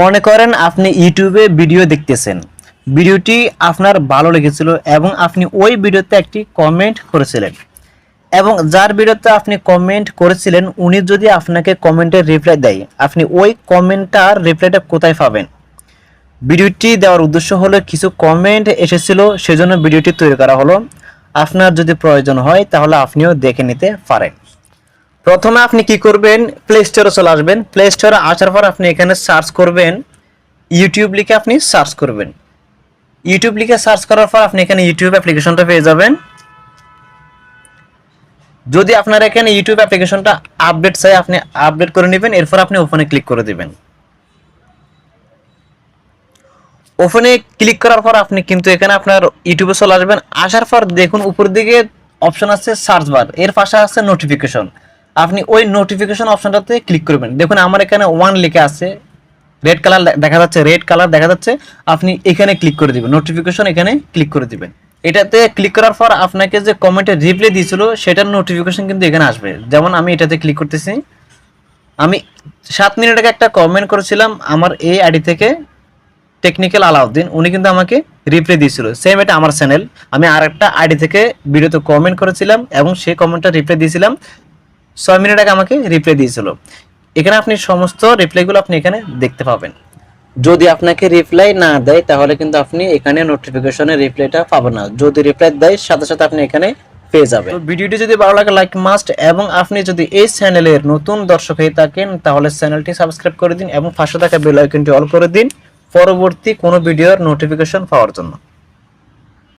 মনে করেন আপনি ইউটিউবে ভিডিও দেখতেছেন। ভিডিওটি আপনার ভালো লেগেছিল এবং আপনি ওই ভিডিওতে একটি কমেন্ট করেছিলেন। এবং যার ভিডিওতে আপনি কমেন্ট করেছিলেন, উনি যদি আপনাকে কমেন্টের রিপ্লাই দেয়, আপনি ওই কমেন্টটার রিপ্লাইটা কোথায় পাবেন? ভিডিওটি দেওয়ার উদ্দেশ্য হলো কিছু কমেন্ট এসেছিল, সেজন্য ভিডিওটি তৈরি করা হলো। আপনার যদি প্রয়োজন হয়, তাহলে আপনিও দেখে নিতে পারেন। প্রথমে আপনি কি করবেন? প্লে স্টোরে চলে আসবেন। প্লে স্টোরে আসার পর আপনি এখানে সার্চ করবেন। ইউটিউব লিখে আপনি সার্চ করবেন। ইউটিউব লিখে সার্চ করার পর আপনি এখানে ইউটিউব অ্যাপ্লিকেশনটা পেয়ে যাবেন। যদি আপনার এখানে ইউটিউব অ্যাপ্লিকেশনটা আপডেট চাই, আপনি আপডেট করে নেবেন। এরপর আপনি ওপেনে ক্লিক করে দিবেন। ওপেনে ক্লিক করার পর আপনি কিন্তু এখানে আপনার ইউটিউবে চলে আসবেন। আসার পর দেখুন, উপর দিকে অপশন আছে সার্চ বার এর পাশে আছে নোটিফিকেশন আপনি ওই নোটিফিকেশন অপশনটাতে ক্লিক করবেন। দেখুন, আমার এখানে ওয়ান লিখে আছে রেড কালার দেখা যাচ্ছে রেড কালার দেখা যাচ্ছে, আপনি এখানে ক্লিক করে দিবেন। নোটিফিকেশন এখানে ক্লিক করে দিবেন। এটাতে ক্লিক করার পর আপনাকে যে কমেন্টে রিপ্লাই দিয়েছিল, সেটার নোটিফিকেশন কিন্তু এখানে আসবে। যেমন আমি এটাতে ক্লিক করতেছি। আমি সাত মিনিট আগে একটা কমেন্ট করেছিলাম আমার এই আইডি থেকে টেকনিক্যাল আলাউদ্দিন। উনি কিন্তু আমাকে রিপ্লাই দিয়েছিল। সেম এটা আমার চ্যানেল আমি আর একটা আইডি থেকে ভিডিওতে কমেন্ট করেছিলাম এবং সেই কমেন্টটা রিপ্লাই দিয়েছিলাম। ছয় মিনিট আগে আমাকে রিপ্লাই দিয়েছিল। এখানে আপনি সমস্ত রিপ্লাইগুলো আপনি এখানে দেখতে পাবেন। যদি আপনাকে রিপ্লাই না দেয়, তাহলে কিন্তু আপনি এখানে নোটিফিকেশনের রিপ্লাইটা পাবেন না। যদি রিপ্লাই দেয়, সাথে সাথে আপনি এখানে পেয়ে যাবেন। ভিডিওটি যদি ভালো লাগে লাইক মাস্ট এবং আপনি যদি এই চ্যানেলের নতুন দর্শক হয়ে থাকেন, তাহলে চ্যানেলটি সাবস্ক্রাইব করে দিন এবং পাশে থাকা বেল আইকনটি অল করে দিন। পরবর্তী কোনো ভিডিওর নোটিফিকেশন পাওয়ার জন্য।